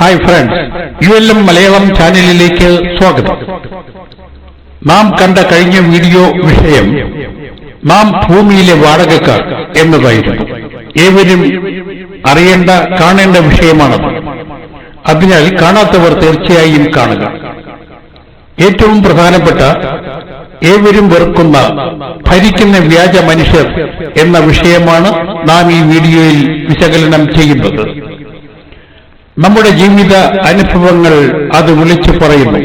Hi friends U L M Malayalam ചാനലിലേക്ക് സ്വാഗതം. നാം കണ്ട കഴിഞ്ഞ വീഡിയോ വിഷയം നാം ഭൂമിയിലെ വാടകക്കാർ എന്നതായിരുന്നു. ഏവരും അറിയേണ്ട കാണേണ്ട വിഷയമാണത്. അതിനാൽ കാണാത്തവർ തീർച്ചയായും കാണുക. ഏറ്റവും പ്രധാനപ്പെട്ട ഏവരും വെറുക്കുന്ന ഭരിക്കുന്ന വ്യാജ മനുഷ്യർ എന്ന വിഷയമാണ് നാം ഈ വീഡിയോയിൽ വിശകലനം ചെയ്യുന്നത്. നമ്മുടെ ജീവിത അനുഭവങ്ങൾ അത് വിളിച്ചു പറയുന്നു.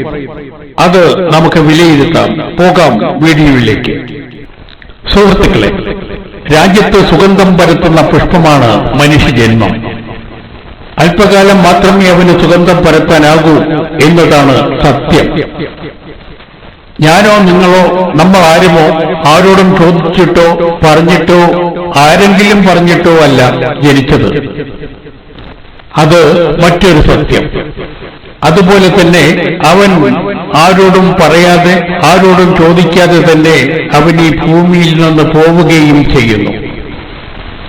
അത് നമുക്ക് വിലയിരുത്താം. പോകാം വീഡിയോയിലേക്ക്. സുഹൃത്തുക്കളെ രാജ്യത്ത് സുഗന്ധം പരത്തുന്ന പുഷ്പമാണ് മനുഷ്യജന്മം. അല്പകാലം മാത്രമേ അവന് സുഗന്ധം പരത്താനാകൂ എന്നതാണ് സത്യം. ഞാനോ നിങ്ങളോ നമ്മൾ ആരുമോ ആരോടും ചോദിച്ചിട്ടോ പറഞ്ഞിട്ടോ ആരെങ്കിലും പറഞ്ഞിട്ടോ അല്ല ജനിച്ചത്. അത് മറ്റൊരു സത്യം. അതുപോലെ തന്നെ അവൻ ആരോടും പറയാതെ ആരോടും ചോദിക്കാതെ തന്നെ അവൻ ഈ ഭൂമിയിൽ നിന്ന് പോവുകയും ചെയ്യുന്നു.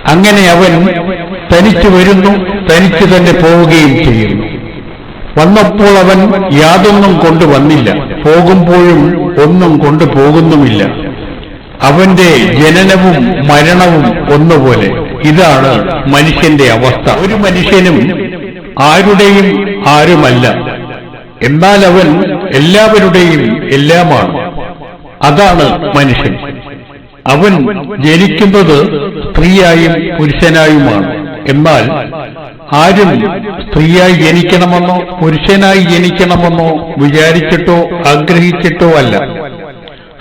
അങ്ങനെ അവൻ തനിച്ചു വരുന്നു തനിച്ച് തന്നെ പോവുകയും ചെയ്യുന്നു. വന്നപ്പോൾ അവൻ യാതൊന്നും കൊണ്ടുവന്നില്ല പോകുമ്പോഴും ഒന്നും കൊണ്ടുപോകുന്നുമില്ല അവന്റെ ജനനവും മരണവും ഒന്നുപോലെ. ഇതാണ് മനുഷ്യന്റെ അവസ്ഥ. ഒരു മനുഷ്യനും ആരുടെയും ആരുമല്ല. എന്നാൽ അവൻ എല്ലാവരുടെയും എല്ലാമാണ്. അതാണ് മനുഷ്യൻ. അവൻ ജനിക്കുന്നത് സ്ത്രീയായും പുരുഷനായുമാണ്. എന്നാൽ ആരും സ്ത്രീയായി ജനിക്കണമെന്നോ പുരുഷനായി ജനിക്കണമെന്നോ വിചാരിച്ചിട്ടോ ആഗ്രഹിച്ചിട്ടോ അല്ല.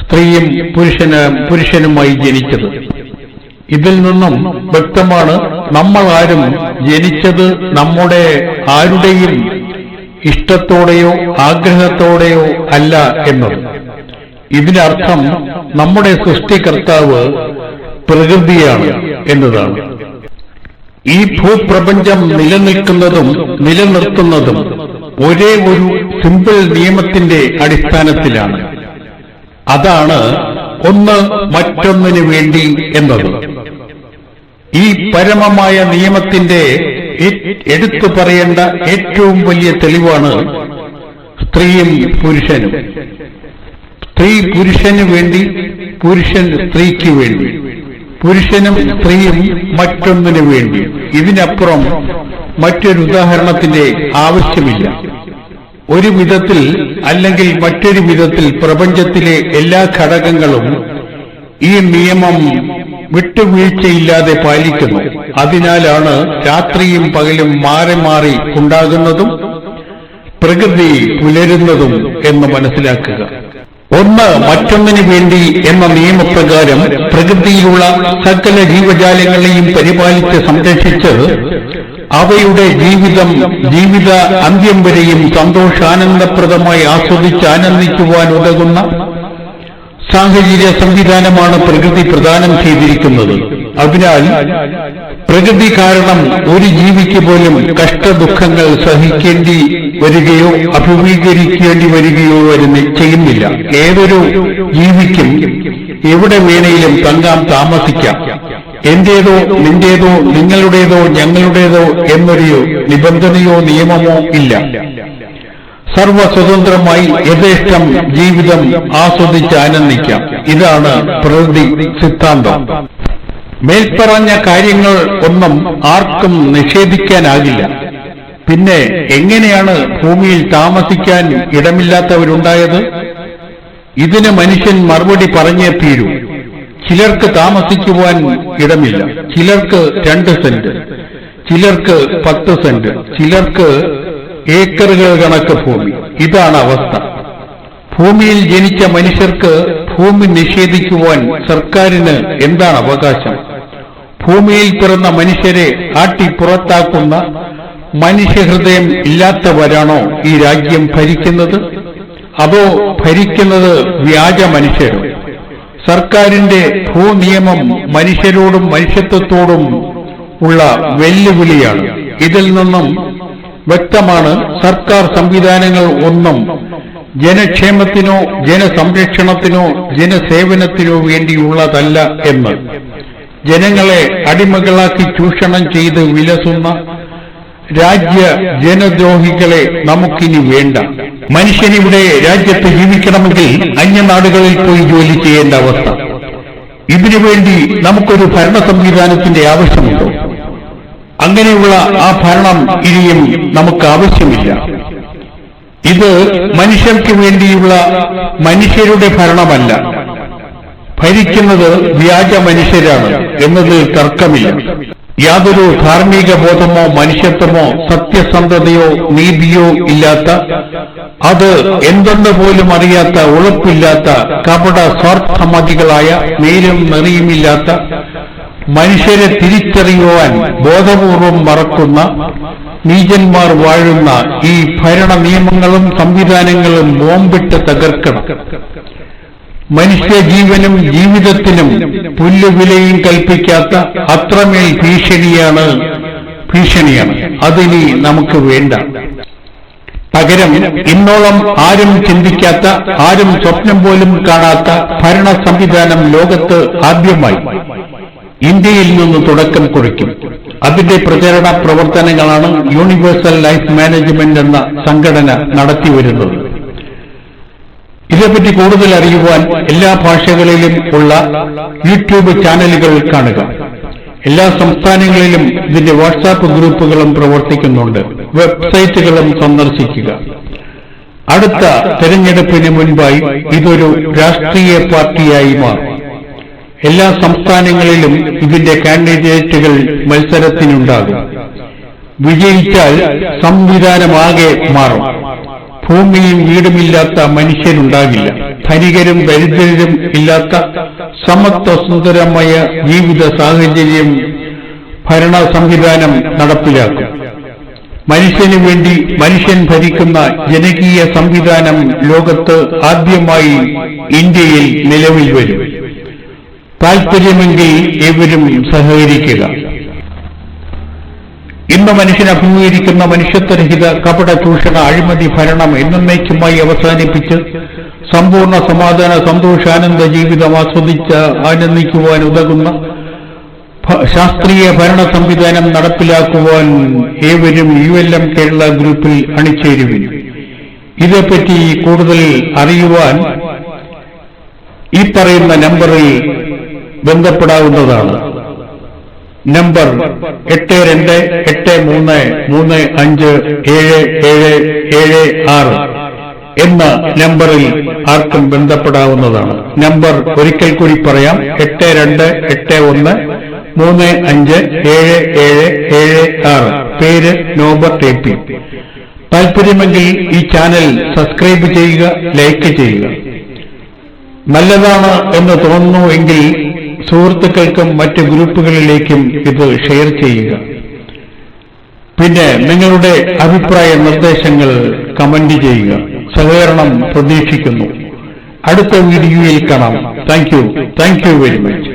സ്ത്രീയും പുരുഷനും പുരുഷനുമായി ജനിച്ചത്. ഇതിൽ നിന്നും വ്യക്തമാണ് നമ്മൾ ആരും ജനിച്ചത് നമ്മുടെ ആരുടെയും ഇഷ്ടത്തോടെയോ ആഗ്രഹത്തോടെയോ അല്ല എന്നത്. ഇതിനർത്ഥം നമ്മുടെ സൃഷ്ടികർത്താവ് പ്രകൃതിയാണ് എന്നതാണ്. ഈ ഭൂപ്രപഞ്ചം നിലനിൽക്കുന്നതും നിലനിർത്തുന്നതും ഒരേ ഒരു സിമ്പിൾ നിയമത്തിന്റെ അടിസ്ഥാനത്തിലാണ്. അതാണ് ഒന്ന് മറ്റൊന്നിനു വേണ്ടി എന്നത്. ഈ പരമമായ നിയമത്തിന്റെ എടുത്തു പറയേണ്ട ഏറ്റവും വലിയ തെളിവാണ് സ്ത്രീയും പുരുഷനും. സ്ത്രീ പുരുഷന് വേണ്ടി പുരുഷൻ സ്ത്രീക്ക് വേണ്ടി. പുരുഷനും സ്ത്രീയും മറ്റൊന്നിനു വേണ്ടി. ഇതിനപ്പുറം മറ്റൊരു ഉദാഹരണത്തിന്റെ ആവശ്യമില്ല. ഒരു വിധത്തിൽ അല്ലെങ്കിൽ മറ്റൊരു വിധത്തിൽ പ്രപഞ്ചത്തിലെ എല്ലാ ഘടകങ്ങളും ഈ നിയമം വിട്ടുവീഴ്ചയില്ലാതെ പാലിക്കുന്നു. അതിനാലാണ് രാത്രിയും പകലും മാറി മാറി ഉണ്ടാകുന്നതും പ്രകൃതി പുലരുന്നതും എന്ന് മനസ്സിലാക്കുക. ഒന്ന് മറ്റൊന്നിനു വേണ്ടി എന്ന നിയമപ്രകാരം പ്രകൃതിയിലുള്ള സകല ജീവജാലങ്ങളെയും പരിപാലിച്ച് സംരക്ഷിച്ച് അവയുടെ ജീവിതം ജീവിത അന്ത്യം വരെയും സന്തോഷാനന്ദപ്രദമായി ആസ്വദിച്ച് ആനന്ദിക്കുവാൻ ഉതകുന്ന സാഹചര്യ സംവിധാനമാണ് പ്രകൃതി പ്രദാനം ചെയ്തിരിക്കുന്നത്. അതിനാൽ പ്രകൃതി കാരണം ഒരു ജീവിക്ക് പോലും കഷ്ടദുഃഖങ്ങൾ സഹിക്കേണ്ടി വരികയോ അഭിമുഖീകരിക്കേണ്ടി വരികയോ വരുന്ന ചെയ്യുന്നില്ല. ഏതൊരു ജീവിക്കും എവിടെ വേണേലും തങ്ങാം താമസിക്കാം. എന്റേതോ നിന്റേതോ നിങ്ങളുടേതോ ഞങ്ങളുടേതോ എന്നൊരു നിബന്ധനയോ നിയമമോ ഇല്ല. സർവസ്വതന്ത്രമായി യഥേഷ്ടം ജീവിതം ആസ്വദിച്ച് ആനന്ദിക്കാം. ഇതാണ് പ്രകൃതി സിദ്ധാന്തം. മേൽപ്പറഞ്ഞ കാര്യങ്ങൾ ഒന്നും ആർക്കും നിഷേധിക്കാനാകില്ല. പിന്നെ എങ്ങനെയാണ് ഭൂമിയിൽ താമസിക്കാൻ ഇടമില്ലാത്തവരുണ്ടായത്? ഇതിന് മനുഷ്യൻ മറുപടി പറഞ്ഞേ തീരൂ. ചിലർക്ക് താമസിക്കുവാൻ ഇടമില്ല. ചിലർക്ക് രണ്ട് സെന്റ്. ചിലർക്ക് പത്ത് സെന്റ്. ചിലർക്ക് ഏക്കറുകൾ കണക്ക് ഭൂമി. ഇതാണ് അവസ്ഥ. ഭൂമിയിൽ ജനിച്ച മനുഷ്യർക്ക് ഭൂമി നിഷേധിക്കുവാൻ സർക്കാരിന് എന്താണ് അവകാശം? ഭൂമിയിൽ പിറന്ന മനുഷ്യരെ ആട്ടി പുറത്താക്കുന്ന മനുഷ്യഹൃദയം ഇല്ലാത്തവരാണോ ഈ രാജ്യം ഭരിക്കുന്നത്? അതോ ഭരിക്കുന്നത് വ്യാജ മനുഷ്യരോ? സർക്കാരിന്റെ ഭൂനിയമം മനുഷ്യരോടും മനുഷ്യത്വത്തോടും ഉള്ള വെല്ലുവിളിയാണ്. ഇതിൽ നിന്നും വ്യക്തമാണ് സർക്കാർ സംവിധാനങ്ങൾ ഒന്നും ജനക്ഷേമത്തിനോ ജനസംരക്ഷണത്തിനോ ജനസേവനത്തിനോ വേണ്ടിയുള്ളതല്ല എന്ന്. ജനങ്ങളെ അടിമകളാക്കി ചൂഷണം ചെയ്ത് വിലസുന്ന രാജ്യ ജനദ്രോഹികളെ നമുക്കിനി വേണ്ട. മനുഷ്യനിവിടെ രാജ്യത്ത് ജീവിക്കണമെങ്കിൽ അന്യനാടുകളിൽ പോയി ജോലി ചെയ്യേണ്ട അവസ്ഥ. ഇതിനുവേണ്ടി നമുക്കൊരു ഭരണ സംവിധാനത്തിന്റെ ആവശ്യമുണ്ടോ? അങ്ങനെയുള്ള ആ ഭരണം ഇനിയും നമുക്ക് ആവശ്യമില്ല. ഇത് മനുഷ്യർക്ക് വേണ്ടിയുള്ള മനുഷ്യരുടെ ഭരണമല്ല. ഭരിക്കുന്നത് വ്യാജ മനുഷ്യരാണ് എന്നതിൽ തർക്കമില്ല. യാതൊരു ധാർമ്മിക ബോധമോ മനുഷ്യത്വമോ സത്യസന്ധതയോ നീതിയോ ഇല്ലാത്ത അത് എന്തെന്ന് പോലും അറിയാത്ത ഉറപ്പില്ലാത്ത കപട സ്വാർത്ഥമതികളായ നേരും നെറിയുമില്ലാത്ത മനുഷ്യരെ തിരിച്ചറിയുവാൻ ബോധപൂർവം മറക്കുന്ന നീചന്മാർ വാഴുന്ന ഈ ഭരണ നിയമങ്ങളും സംവിധാനങ്ങളും ബോംബിട്ട് തകർക്കണം. മനുഷ്യ ജീവനും ജീവിതത്തിനും പുല്ലുവിലയും കൽപ്പിക്കാത്ത അത്രമേൽ ഭീഷണിയാണ് ഭീഷണിയാണ്. അതിനി നമുക്ക് വേണ്ട. പകരം ഇന്നോളം ആരും ചിന്തിക്കാത്ത ആരും സ്വപ്നം പോലും കാണാത്ത ഭരണ സംവിധാനം ലോകത്ത് ആദ്യമായി. ഇന്ത്യയിൽ നിന്ന് തുടക്കം കുറിക്കും. അതിന്റെ പ്രചരണ പ്രവർത്തനങ്ങളാണ് യൂണിവേഴ്സൽ ലൈഫ് മാനേജ്മെന്റ് എന്ന സംഘടന നടത്തിവരുന്നത് ഇതേപ്പറ്റി കൂടുതൽ അറിയുവാൻ എല്ലാ ഭാഷകളിലും ഉള്ള യൂട്യൂബ് ചാനലുകൾ കാണുക. എല്ലാ സംസ്ഥാനങ്ങളിലും ഇതിന്റെ വാട്സാപ്പ് ഗ്രൂപ്പുകളും പ്രവർത്തിക്കുന്നുണ്ട്. വെബ്സൈറ്റുകളും സന്ദർശിക്കുക. അടുത്ത തെരഞ്ഞെടുപ്പിന് മുൻപായി ഇതൊരു രാഷ്ട്രീയ പാർട്ടിയായി മാറും. എല്ലാ സംസ്ഥാനങ്ങളിലും ഇതിന്റെ കാൻഡിഡേറ്റുകൾ മത്സരത്തിനുണ്ടാകും. വിജയിച്ചാൽ സംവിധാനമാകെ മാറും. ഭൂമിയും വീടുമില്ലാത്ത മനുഷ്യനുണ്ടാകില്ല. ധനികരും ദരിദ്രരും ഇല്ലാത്ത സമത്വ സുന്ദരമായ ജീവിത സാഹചര്യം ഭരണ സംവിധാനം നടപ്പിലാക്കും. മനുഷ്യനു വേണ്ടി മനുഷ്യൻ ഭരിക്കുന്ന ജനകീയ സംവിധാനം ലോകത്ത് ആദ്യമായി ഇന്ത്യയിൽ നിലവിൽ വരും. താൽപര്യമെങ്കിൽ ഏവരും സഹകരിക്കുക. ഇന്ന് മനുഷ്യൻ അഭിമുഖീകരിക്കുന്ന മനുഷ്യത്വരഹിത കപട ചൂഷണ അഴിമതി ഭരണം എന്നേക്കുമായി അവസാനിപ്പിച്ച് സമ്പൂർണ സമാധാന സന്തോഷാനന്ദ ജീവിതം ആസ്വദിച്ച് ആനന്ദിക്കുവാൻ ഉതകുന്ന ശാസ്ത്രീയ ഭരണ സംവിധാനം നടപ്പിലാക്കുവാൻ ഏവരും യു എൽ എം കേരള ഗ്രൂപ്പിൽ അണിചേരുവിൻ. ഇതേപ്പറ്റി കൂടുതൽ അറിയുവാൻ ഈ പറയുന്ന നമ്പറിൽ ബന്ധപ്പെടാവുന്നതാണ്. നമ്പർ എട്ട് രണ്ട് എട്ട് മൂന്ന് മൂന്ന് അഞ്ച് ഏഴ് ഏഴ് ഏഴ് ആറ് എന്ന നമ്പറിൽ ആർക്കും ബന്ധപ്പെടാവുന്നതാണ്. നമ്പർ ഒരിക്കൽ കൂടി പറയാം. എട്ട് രണ്ട് എട്ട് ഒന്ന് മൂന്ന് അഞ്ച് ഏഴ് ഏഴ് ഏഴ് ആറ്. പേര് നോബർ എ പി താല്പര്യമെങ്കിൽ ഈ ചാനൽ സബ്സ്ക്രൈബ് ചെയ്യുക ലൈക്ക് ചെയ്യുക. നല്ലതാണ് എന്ന് തോന്നുന്നു എങ്കിൽ സുഹൃത്തുക്കൾക്കും മറ്റ് ഗ്രൂപ്പുകളിലേക്കും ഇത് ഷെയർ ചെയ്യുക. പിന്നെ നിങ്ങളുടെ അഭിപ്രായ നിർദ്ദേശങ്ങൾ കമന്റ് ചെയ്യുക. സഹകരണം പ്രതീക്ഷിക്കുന്നു. അടുത്ത വീഡിയോയിൽ കാണാം. Thank you thank you very much